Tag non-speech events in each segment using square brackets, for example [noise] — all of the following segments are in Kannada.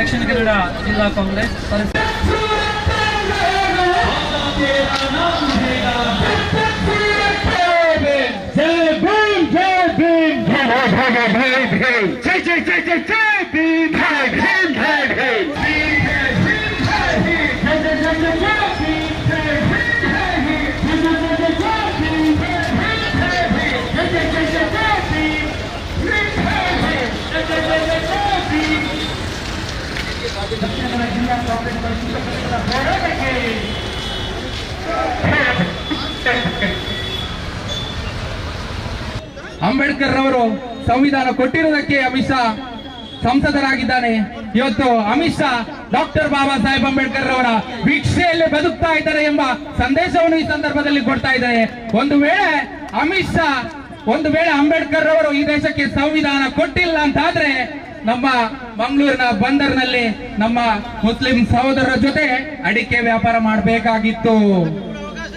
ದಕ್ಷಿಣ ಜಿಲ್ಲಾ ಕಾಂಗ್ರೆಸ್ ಜೈ ಭೀಮ್ ಜೈ ಭೀಮ್ ಜೈ ಜೈ ಜೈ ಜೈ ಜೈ ಅಂಬೇಡ್ಕರ್ ರವರು ಸಂವಿಧಾನ ಕೊಟ್ಟಿರುವುದಕ್ಕೆ ಅಮಿತ್ ಶಾ ಸಂಸದರಾಗಿದ್ದಾನೆ. ಇವತ್ತು ಅಮಿತ್ ಶಾ ಡಾಕ್ಟರ್ ಬಾಬಾ ಸಾಹೇಬ್ ಅಂಬೇಡ್ಕರ್ ರವರ ಭಿಕ್ಷೆಯಲ್ಲಿ ಬದುಕ್ತಾ ಇದ್ದಾರೆ ಎಂಬ ಸಂದೇಶವನ್ನು ಈ ಸಂದರ್ಭದಲ್ಲಿ ಕೊಡ್ತಾ ಇದ್ದಾರೆ. ಒಂದು ವೇಳೆ ಅಮಿತ್ ಶಾ, ಒಂದು ವೇಳೆ ಅಂಬೇಡ್ಕರ್ ರವರು ಈ ದೇಶಕ್ಕೆ ಸಂವಿಧಾನ ಕೊಟ್ಟಿಲ್ಲ ಅಂತಾದ್ರೆ ನಮ್ಮ ಮಂಗಳೂರಿನ ಬಂದರ್ನಲ್ಲಿ ನಮ್ಮ ಮುಸ್ಲಿಂ ಸಹೋದರರ ಜೊತೆ ಅಡಿಕೆ ವ್ಯಾಪಾರ ಮಾಡಬೇಕಾಗಿತ್ತು.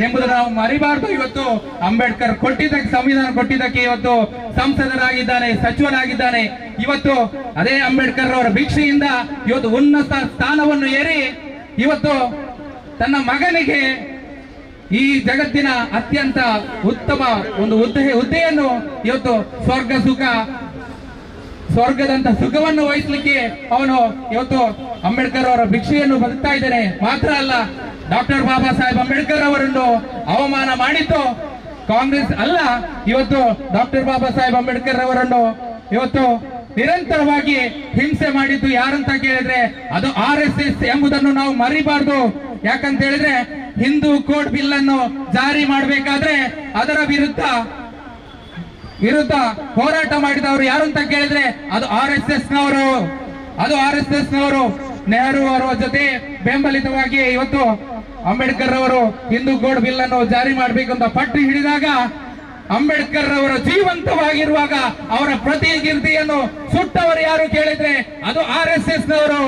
ಎಂಬುದು ನಾವು ಮರಿಬಾರ್ದು. ಇವತ್ತು ಅಂಬೇಡ್ಕರ್ ಕೊಟ್ಟಿದ್ದಕ್ಕೆ, ಸಂವಿಧಾನ ಕೊಟ್ಟಿದ್ದಕ್ಕೆ ಇವತ್ತು ಸಂಸದರಾಗಿದ್ದಾನೆ ಸಚಿವರಾಗಿದ್ದಾನೆ ಇವತ್ತು ಅದೇ ಅಂಬೇಡ್ಕರ್ ಅವರ ಭಿಕ್ಷೆಯಿಂದ ಇವತ್ತು ಉನ್ನತ ಸ್ಥಾನವನ್ನು ಏರಿ ಇವತ್ತು ತನ್ನ ಮಗನಿಗೆ ಈ ಜಗತ್ತಿನ ಅತ್ಯಂತ ಉತ್ತಮ ಒಂದು ಹುದ್ದೆ, ಹುದ್ದೆಯನ್ನು ಇವತ್ತು ಸ್ವರ್ಗ, ಸುಖ ಸ್ವರ್ಗದಂತ ಸುಖವನ್ನು ವಹಿಸ್ಲಿಕ್ಕೆ ಅವನು ಇವತ್ತು ಅಂಬೇಡ್ಕರ್ ಅವರ ಭಿಕ್ಷೆಯನ್ನು ಬದುಕ್ತಾ ಇದ್ದಾನೆ. ಮಾತ್ರ ಅಲ್ಲ, ಡಾಕ್ಟರ್ ಬಾಬಾ ಸಾಹೇಬ್ ಅಂಬೇಡ್ಕರ್ ಅವರನ್ನು ಅವಮಾನ ಮಾಡಿತ್ತು. ಕಾಂಗ್ರೆಸ್ ಅಲ್ಲ, ಇವತ್ತು ಡಾಕ್ಟರ್ ಬಾಬಾ ಸಾಹೇಬ್ ಅಂಬೇಡ್ಕರ್ ಅವರನ್ನು ಇವತ್ತು ನಿರಂತರವಾಗಿ ಹಿಂಸೆ ಮಾಡಿದ್ದು ಯಾರಂತ ಕೇಳಿದ್ರೆ ಅದು ಆರ್ ಎಸ್ ಎಸ್ ಎಂಬುದನ್ನು ನಾವು ಮರಿಬಾರ್ದು. ಯಾಕಂತ ಹೇಳಿದ್ರೆ ಹಿಂದೂ ಕೋಡ್ ಬಿಲ್ ಅನ್ನು ಜಾರಿ ಮಾಡಬೇಕಾದ್ರೆ ಅದರ ವಿರುದ್ಧ ವಿರುದ್ಧ ಹೋರಾಟ ಮಾಡಿದವರು ಯಾರು ಅಂತ ಕೇಳಿದ್ರೆ ಅದು ಆರ್ ಎಸ್ ಎಸ್ ನವರು ಅದು ಆರ್ ಎಸ್ ಎಸ್ ನವರು ನೆಹರು ಅವರ ಜೊತೆ ಬೆಂಬಲಿತವಾಗಿ ಇವತ್ತು ಅಂಬೇಡ್ಕರ್ ಅವರು ಹಿಂದೂ ಗೋಡ್ ಬಿಲ್ ಅನ್ನು ಜಾರಿ ಮಾಡಬೇಕು ಅಂತ ಪಟ್ಟು ಹಿಡಿದಾಗ ಅಂಬೇಡ್ಕರ್ ಅವರು ಜೀವಂತವಾಗಿರುವಾಗ ಅವರ ಪ್ರತಿಕೀರ್ತಿಯನ್ನು ಸುಟ್ಟವರು ಯಾರು ಕೇಳಿದ್ರೆ ಅದು ಆರ್ ಎಸ್ ಎಸ್ ನವರು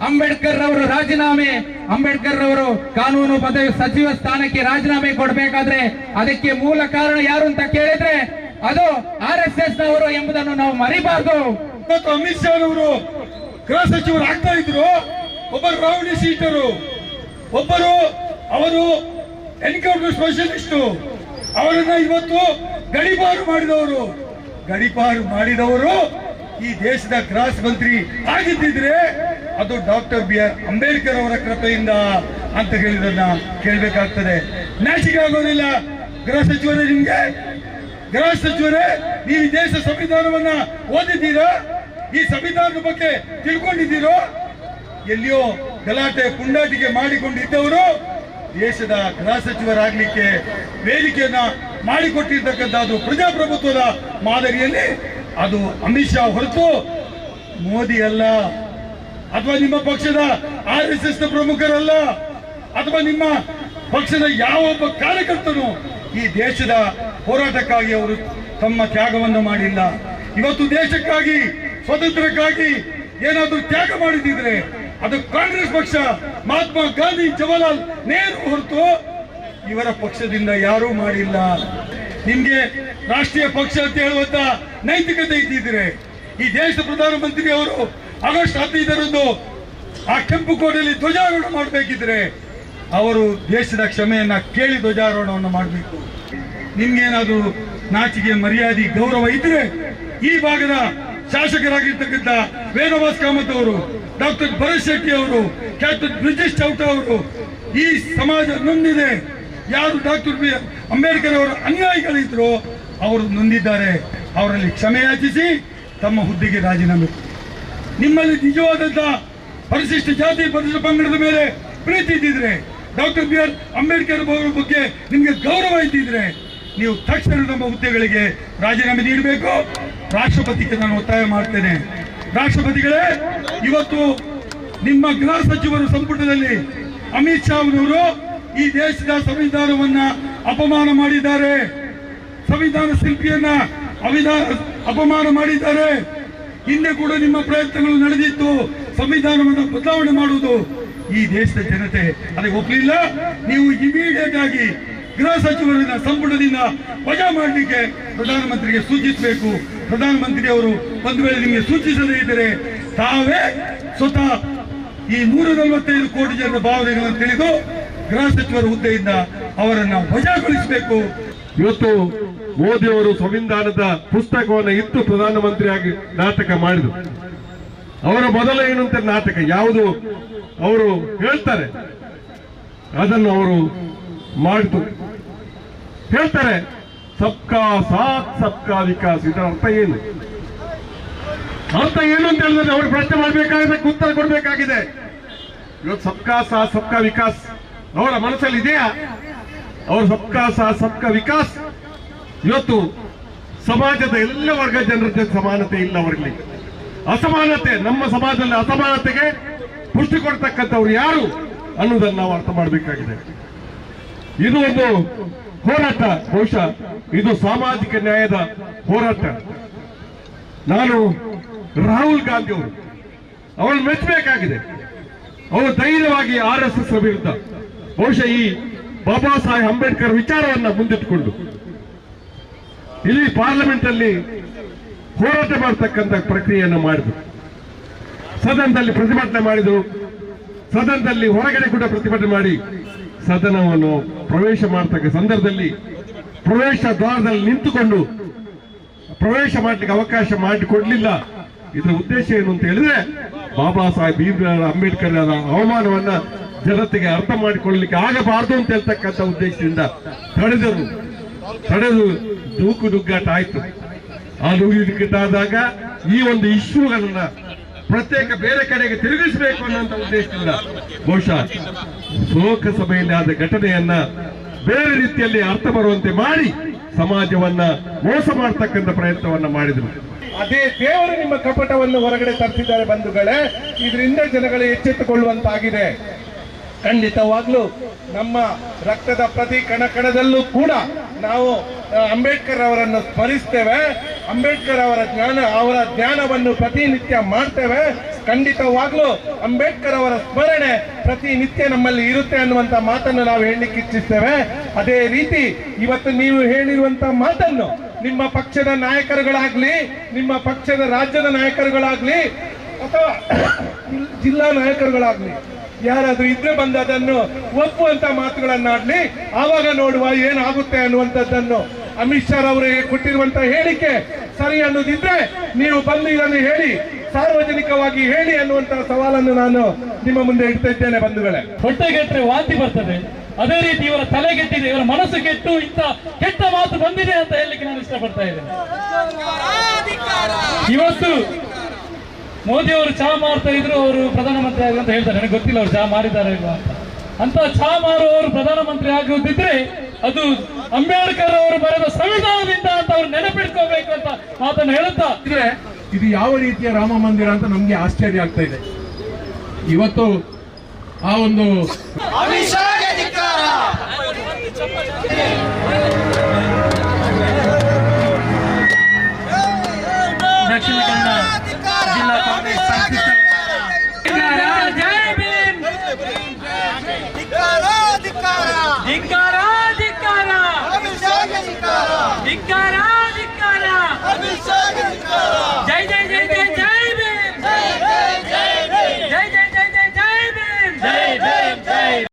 ಅಂಬೇಡ್ಕರ್ ಅವರು ರಾಜೀನಾಮೆ. ಅಂಬೇಡ್ಕರ್ ಅವರು ಕಾನೂನು ಪದವಿ ಸಚಿವ ಸ್ಥಾನಕ್ಕೆ ರಾಜೀನಾಮೆ ಕೊಡಬೇಕಾದ್ರೆ ಅದಕ್ಕೆ ಮೂಲ ಕಾರಣ ಯಾರು ಅಂತ ಕೇಳಿದ್ರೆ ಅದು ಆರ್ ಎಸ್ ಎಸ್ ನವರು ಎಂಬುದನ್ನು ನಾವು ಮರಿಬಾರ್ದು. ಮತ್ತು ಅಮಿತ್ ಶಾ ಅವರು ಗೃಹ ಸಚಿವರು ಆಗ್ತಾ ಇದ್ರು. ಒಬ್ಬರು ರೌಡಿ ಸೀಟರು ಒಬ್ಬರು ಅವರು ಎನ್ಕೌಂಟರ್ ಸ್ಪೆಷಲಿಸ್ಟ್. ಅವರನ್ನ ಇವತ್ತು ಗಡಿಪಾರು ಮಾಡಿದವರು. ಗಡಿಪಾರು ಮಾಡಿದವರು ಈ ದೇಶದ ಗ್ರಾಸ್ ಮಂತ್ರಿ ಆಗಿದ್ದಿದ್ರೆ ಅದು ಡಾಕ್ಟರ್ ಬಿ ಆರ್ ಅಂಬೇಡ್ಕರ್ ಅವರ ಕೃಪೆಯಿಂದ ಅಂತ ಹೇಳಿದನ್ನ ಕೇಳಬೇಕಾಗ್ತದೆ. ನಾಚಿಕೆ ಆಗೋದಿಲ್ಲ. ಗೃಹ ಸಚಿವರು ನಿಮ್ಗೆ ಗೃಹ ಸಚಿವರೇ, ನೀವು ದೇಶ ಸಂವಿಧಾನವನ್ನ ಓದಿದ್ದೀರಾ? ಈ ಸಂವಿಧಾನದ ಬಗ್ಗೆ ತಿಳ್ಕೊಂಡಿದ್ದೀರೋ? ಎಲ್ಲಿಯೋ ಗಲಾಟೆ ಪುಂಡಾಟಿಗೆ ಮಾಡಿಕೊಂಡಿದ್ದವರು ದೇಶದ ಗೃಹ ಸಚಿವರಾಗಲಿಕ್ಕೆ ವೇದಿಕೆಯನ್ನ ಮಾಡಿಕೊಟ್ಟಿರ್ತಕ್ಕಂಥದ್ದು ಪ್ರಜಾಪ್ರಭುತ್ವದ ಮಾದರಿಯಲ್ಲಿ ಅದು ಅಮಿತ್ ಶಾ ಹೊರತು ಮೋದಿ ಅಲ್ಲ. ಅಥವಾ ನಿಮ್ಮ ಪಕ್ಷದ ಆರ್ ಎಸ್ ಎಸ್ ಪ್ರಮುಖರಲ್ಲ. ಅಥವಾ ನಿಮ್ಮ ಪಕ್ಷದ ಯಾವೊಬ್ಬ ಕಾರ್ಯಕರ್ತನು ಈ ದೇಶದ ಹೋರಾಟಕ್ಕಾಗಿ ಅವರು ತಮ್ಮ ತ್ಯಾಗವನ್ನು ಮಾಡಿಲ್ಲ. ಇವತ್ತು ದೇಶಕ್ಕಾಗಿ ಸ್ವತಂತ್ರಕ್ಕಾಗಿ ಏನಾದರೂ ತ್ಯಾಗ ಮಾಡಿದ್ರೆ ಅದು ಕಾಂಗ್ರೆಸ್ ಪಕ್ಷ, ಮಹಾತ್ಮ ಗಾಂಧಿ, ಜವಾಹರ್ಲಾಲ್ ನೆಹರು ಹೊರತು ಇವರ ಪಕ್ಷದಿಂದ ಯಾರೂ ಮಾಡಿಲ್ಲ. ನಿಮ್ಗೆ ರಾಷ್ಟ್ರೀಯ ಪಕ್ಷ ಅಂತ ಹೇಳುವಂತ ನೈತಿಕತೆ ಇದ್ದಿದ್ರೆ ಈ ದೇಶದ ಪ್ರಧಾನಮಂತ್ರಿ ಅವರು ಆಗಸ್ಟ್ ಹದಿನೈದರಂದು ಆ ಕೆಂಪು ಕೋಟೆಯಲ್ಲಿ ಧ್ವಜಾರೋಹಣ ಮಾಡಬೇಕಿದ್ರೆ ಅವರು ದೇಶದ ಕ್ಷಮೆಯನ್ನ ಕೇಳಿ ಧ್ವಜಾರೋಹಣವನ್ನು ಮಾಡಬೇಕು. ನಿಮ್ಗೇನಾದ್ರೂ ನಾಚಿಕೆ, ಮರ್ಯಾದೆ, ಗೌರವ ಇದ್ರೆ ಈ ಭಾಗದ ಶಾಸಕರಾಗಿರ್ತಕ್ಕಂಥ ವೇದವಾಸ್ ಕಾಮತ್ ಅವರು, ಡಾಕ್ಟರ್ ಭರತ್ ಶೆಟ್ಟಿ ಅವರು, ಕ್ಯಾಪ್ಟನ್ ಬ್ರಿಜೇಶ್ ಚೌಟ ಅವರು ಈ ಸಮಾಜ ನೊಂದಿದೆ. ಯಾರು ಡಾಕ್ಟರ್ ಬಿ ಅಂಬೇಡ್ಕರ್ ಅವರ ಅನ್ಯಾಯಿಗಳಿದ್ರು ಅವರು ನೊಂದಿದ್ದಾರೆ. ಅವರಲ್ಲಿ ಕ್ಷಮೆ ಯಾಚಿಸಿ ತಮ್ಮ ಹುದ್ದೆಗೆ ರಾಜೀನಾಮೆ ನಿಮ್ಮಲ್ಲಿ ನಿಜವಾದಂತ ಪರಿಶಿಷ್ಟ ಜಾತಿ, ಪರಿಶಿಷ್ಟ ಪಂಗಡದ ಮೇಲೆ ಪ್ರೀತಿ ಇದ್ದಿದ್ರೆ ಡಾಕ್ಟರ್ ಬಿ ಆರ್ ಅಂಬೇಡ್ಕರ್ ಅವರ ಬಗ್ಗೆ ನಿಮಗೆ ಗೌರವ ಇದ್ದಿದ್ರೆ ನೀವು ತಕ್ಷಣ ನಮ್ಮ ಹುದ್ದೆಗಳಿಗೆ ರಾಜೀನಾಮೆ ನೀಡಬೇಕು. ರಾಷ್ಟ್ರಪತಿಗೆ ನಾನು ಒತ್ತಾಯ ಮಾಡ್ತೇನೆ. ರಾಷ್ಟ್ರಪತಿಗಳೇ, ಇವತ್ತು ನಿಮ್ಮ ಗೃಹ ಸಚಿವರು ಸಂಪುಟದಲ್ಲಿ ಅಮಿತ್ ಶಾ ಅವರವರು ಈ ದೇಶದ ಸಂವಿಧಾನವನ್ನ ಅಪಮಾನ ಮಾಡಿದ್ದಾರೆ. ಸಂವಿಧಾನ ಶಿಲ್ಪಿಯನ್ನ ಅವಿಧಾನ ಅಪಮಾನ ಮಾಡಿದ್ದಾರೆ. ಹಿಂದೆ ಕೂಡ ನಿಮ್ಮ ಪ್ರಯತ್ನಗಳು ನಡೆದಿತ್ತು. ಸಂವಿಧಾನವನ್ನು ಬದಲಾವಣೆ ಮಾಡುವುದು ಈ ದೇಶದ ಜನತೆ. ಅದಕ್ಕೆ ಒಪ್ಪಲಿಲ್ಲ ನೀವು ಇಮಿಡಿಯೇಟ್ ಆಗಿ ಗೃಹ ಸಚಿವರನ್ನ ಸಂಪುಟದಿಂದ ವಜಾ ಮಾಡಲಿಕ್ಕೆ ಪ್ರಧಾನಮಂತ್ರಿಗೆ ಸೂಚಿಸಬೇಕು. ಪ್ರಧಾನಮಂತ್ರಿ ಅವರು ಒಂದು ವೇಳೆ ನಿಮಗೆ ಸೂಚಿಸದೇ ಇದ್ದರೆ ತಾವೇ ಸ್ವತಃ ಈ ನೂರ ನಲವತ್ತೈದು ಕೋಟಿ ಜನರ ಭಾವನೆಗಳನ್ನು ತಿಳಿದು ಗೃಹ ಸಚಿವರ ಹುದ್ದೆಯಿಂದ ಅವರನ್ನು ವಜಾಗೊಳಿಸಬೇಕು. ಇವತ್ತು ಮೋದಿ ಅವರು ಸಂವಿಧಾನದ ಪುಸ್ತಕವನ್ನು ಇತ್ತು ಪ್ರಧಾನಮಂತ್ರಿಯಾಗಿ ನಾಟಕ ಮಾಡಿದರು. ಅವರ ಮೊದಲ ಏನು ಅಂತ ನಾಟಕ ಯಾವುದು? ಅವರು ಹೇಳ್ತಾರೆ. ಅದನ್ನು ಅವರು ಮಾಡಿತು. ಹೇಳ್ತಾರೆ, ಸಬ್ಕಾ ಸಾಥ್, ಸಬ್ಕಾ ವಿಕಾಸ್. ಇದರ ಅರ್ಥ ಏನು? ಅರ್ಥ ಏನು ಅಂತ ಹೇಳಿದ್ರೆ ಅವ್ರಿಗೆ ಪ್ರಶ್ನೆ ಮಾಡಬೇಕಾಗಿದೆ ಉತ್ತರ ಕೊಡಬೇಕಾಗಿದೆ. ಇವತ್ತು ಸಬ್ಕಾ ಸಾಥ್, ಸಬ್ಕಾ ವಿಕಾಸ್. ಅವರ ಮನಸ್ಸಲ್ಲಿ ಇದೆಯಾ? ಅವ್ರ ಸಬ್ಕಾ ಸಾಥ್, ಸಬ್ಕಾ ವಿಕಾಸ್. ಇವತ್ತು ಸಮಾಜದ ಎಲ್ಲ ವರ್ಗ ಜನರ ಜೊತೆ ಸಮಾನತೆ ಇಲ್ಲ ಅವರಲ್ಲಿ. ಅಸಮಾನತೆ, ನಮ್ಮ ಸಮಾಜದಲ್ಲಿ ಅಸಮಾನತೆಗೆ ಪುಷ್ಟಿ ಕೊಡ್ತಕ್ಕಂಥವ್ರು ಯಾರು ಅನ್ನೋದನ್ನು ನಾವು ಅರ್ಥ ಮಾಡಬೇಕಾಗಿದೆ. ಇದು ಒಂದು ಹೋರಾಟ, ಬಹುಶಃ ಇದು ಸಾಮಾಜಿಕ ನ್ಯಾಯದ ಹೋರಾಟ. ನಾನು ರಾಹುಲ್ ಗಾಂಧಿ ಅವರು ಅವಳು ಮೆಚ್ಚಬೇಕಾಗಿದೆ. ಅವರು ಧೈರ್ಯವಾಗಿ ಆರ್ ಎಸ್ ಎಸ್ ವಿರುದ್ಧ, ಬಹುಶಃ ಈ ಬಾಬಾ ಸಾಹೇಬ್ ಅಂಬೇಡ್ಕರ್ ವಿಚಾರವನ್ನ ಮುಂದಿಟ್ಟುಕೊಂಡು ಇಲ್ಲಿ ಪಾರ್ಲಿಮೆಂಟ್ ಅಲ್ಲಿ ಹೋರಾಟ ಮಾಡತಕ್ಕಂತ ಪ್ರಕ್ರಿಯೆಯನ್ನು ಮಾಡಿದ್ರು. ಸದನದಲ್ಲಿ ಪ್ರತಿಭಟನೆ ಮಾಡಿದ್ರು. ಸದನದಲ್ಲಿ ಹೊರಗಡೆ ಕೂಡ ಪ್ರತಿಭಟನೆ ಮಾಡಿ ಸದನವನ್ನು ಪ್ರವೇಶ ಮಾಡತಕ್ಕ ಸಂದರ್ಭದಲ್ಲಿ ಪ್ರವೇಶ ದ್ವಾರದಲ್ಲಿ ನಿಂತುಕೊಂಡು ಪ್ರವೇಶ ಮಾಡಲಿಕ್ಕೆ ಅವಕಾಶ ಮಾಡಿಕೊಡ್ಲಿಲ್ಲ. ಇದರ ಉದ್ದೇಶ ಏನು ಅಂತ ಹೇಳಿದ್ರೆ ಬಾಬಾ ಸಾಹೇಬ್ ಭೀಮರಾವ್ ಅಂಬೇಡ್ಕರ್ ಅವರ ಅವಮಾನವನ್ನ ಜನತೆಗೆ ಅರ್ಥ ಮಾಡಿಕೊಳ್ಳಲಿಕ್ಕೆ ಆಗಬಾರದು ಅಂತ ಹೇಳ್ತಕ್ಕಂಥ ಉದ್ದೇಶದಿಂದ ತಡೆದರು. ತಡೆದು ದೂಕು ದುಗ್ಗಾಟ ಆಯ್ತು. ಆ ನುಗ್ಗಾಟ ಆದಾಗ ಈ ಒಂದು ಇಶ್ಯೂಗಳನ್ನ ಪ್ರತ್ಯೇಕ ಬೇರೆ ಕಡೆಗೆ ತಿರುಗಿಸಬೇಕು ಅನ್ನೋಂಥ ಉದ್ದೇಶದಿಂದ ಬಹುಶಃ ಲೋಕಸಭೆಯಲ್ಲಿ ಆದ ಘಟನೆಯನ್ನ ಬೇರೆ ರೀತಿಯಲ್ಲಿ ಅರ್ಥ ಬರುವಂತೆ ಮಾಡಿ ಸಮಾಜವನ್ನ ಮೋಸ ಮಾಡತಕ್ಕಂಥ ಪ್ರಯತ್ನವನ್ನ ಮಾಡಿದ್ರು. ಅದೇ ದೇವರು ನಿಮ್ಮ ಕಪಟವನ್ನು ಹೊರಗಡೆ ತರಿಸಿದ್ದಾರೆ ಬಂಧುಗಳೇ. ಇದರಿಂದ ಜನಗಳು ಎಚ್ಚೆತ್ತುಕೊಳ್ಳುವಂತಾಗಿದೆ. ಖಂಡಿತವಾಗ್ಲೂ ನಮ್ಮ ರಕ್ತದ ಪ್ರತಿ ಕಣ ಕಣದಲ್ಲೂ ಕೂಡ ನಾವು ಅಂಬೇಡ್ಕರ್ ಅವರನ್ನು ಸ್ಮರಿಸ್ತೇವೆ. ಅಂಬೇಡ್ಕರ್ ಅವರ ಜ್ಞಾನ, ಅವರ ಜ್ಞಾನವನ್ನು ಪ್ರತಿನಿತ್ಯ ಮಾಡ್ತೇವೆ. ಖಂಡಿತವಾಗ್ಲೂ ಅಂಬೇಡ್ಕರ್ ಅವರ ಸ್ಮರಣೆ ಪ್ರತಿನಿತ್ಯ ನಮ್ಮಲ್ಲಿ ಇರುತ್ತೆ ಅನ್ನುವಂತ ಮಾತನ್ನು ನಾವು ಹೇಳಲಿಕ್ಕೆ ಇಚ್ಛಿಸ್ತೇವೆ. ಅದೇ ರೀತಿ ಇವತ್ತು ನೀವು ಹೇಳಿರುವಂತ ಮಾತನ್ನು ನಿಮ್ಮ ಪಕ್ಷದ ನಾಯಕರುಗಳಾಗ್ಲಿ, ನಿಮ್ಮ ಪಕ್ಷದ ರಾಜ್ಯದ ನಾಯಕರುಗಳಾಗ್ಲಿ ಅಥವಾ [coughs] ಜಿಲ್ಲಾ ನಾಯಕರುಗಳಾಗ್ಲಿ, ಯಾರಾದ್ರೂ ಇದ್ರೆ ಬಂದು ಅದನ್ನು ಒಪ್ಪುವಂತ ಮಾತುಗಳನ್ನಾಡ್ಲಿ, ಆವಾಗ ನೋಡುವ ಏನಾಗುತ್ತೆ ಅನ್ನುವಂಥದ್ದನ್ನು ಅಮಿತ್ ಶಾ ಅವರಿಗೆ ಕೊಟ್ಟಿರುವಂತಹ ಹೇಳಿಕೆ ಸರಿ ಅನ್ನೋದಿದ್ರೆ ನೀವು ಬಂದು ಇದನ್ನು ಹೇಳಿ, ಸಾರ್ವಜನಿಕವಾಗಿ ಹೇಳಿ ಅನ್ನುವಂತಹ ಸವಾಲನ್ನು ನಾನು ನಿಮ್ಮ ಮುಂದೆ ಇಡ್ತಾ ಇದ್ದೇನೆ ಬಂಧುಗಳೇ. ಹೊಟ್ಟೆಗೆಟ್ಟರೆ ವಾಂತಿ ಬರ್ತದೆ. ಅದೇ ರೀತಿ ಇವರ ತಲೆ ಕೆಟ್ಟಿದೆ ಇವರ ಮನಸ್ಸು ಕೆಟ್ಟು, ಇಂಥ ಕೆಟ್ಟ ಮಾತು ಬಂದಿದೆ ಅಂತ ಹೇಳಲಿಕ್ಕೆ ನಾನು ಇಷ್ಟಪಡ್ತಾ ಇದ್ದೇನೆ. ಇವತ್ತು ಮೋದಿ ಅವರು ಚಹಾ ಮಾರ್ತಾ ಇದ್ರು, ಅವರು ಪ್ರಧಾನಮಂತ್ರಿ ಆಗಿ ಅಂತ ಹೇಳ್ತಾರೆ. ನನಗೆ ಗೊತ್ತಿಲ್ಲ ಅವರು ಚಹಾ ಮಾಡಿದ್ದಾರೆ ಇಲ್ವಾ ಅಂತ. ಅಂತ ಚಹಾ ಮಾರುವವರು ಪ್ರಧಾನಮಂತ್ರಿ ಆಗುವುದಿದ್ರೆ ಅದು ಅಂಬೇಡ್ಕರ್ ಅವರು ಬರೆದ ಸಂವಿಧಾನದಿಂದ ಅಂತ ಅವ್ರು ನೆನಪಿಟ್ಕೋಬೇಕು ಅಂತ ಮಾತನ್ನು ಹೇಳುತ್ತಾ? ಇದ್ರೆ ಇದು ಯಾವ ರೀತಿಯ ರಾಮ ಮಂದಿರ ಅಂತ ನಮ್ಗೆ ಆಶ್ಚರ್ಯ ಆಗ್ತಾ ಇದೆ. ಇವತ್ತು ಆ ಒಂದು ದಕ್ಷಿಣ ಕನ್ನಡ.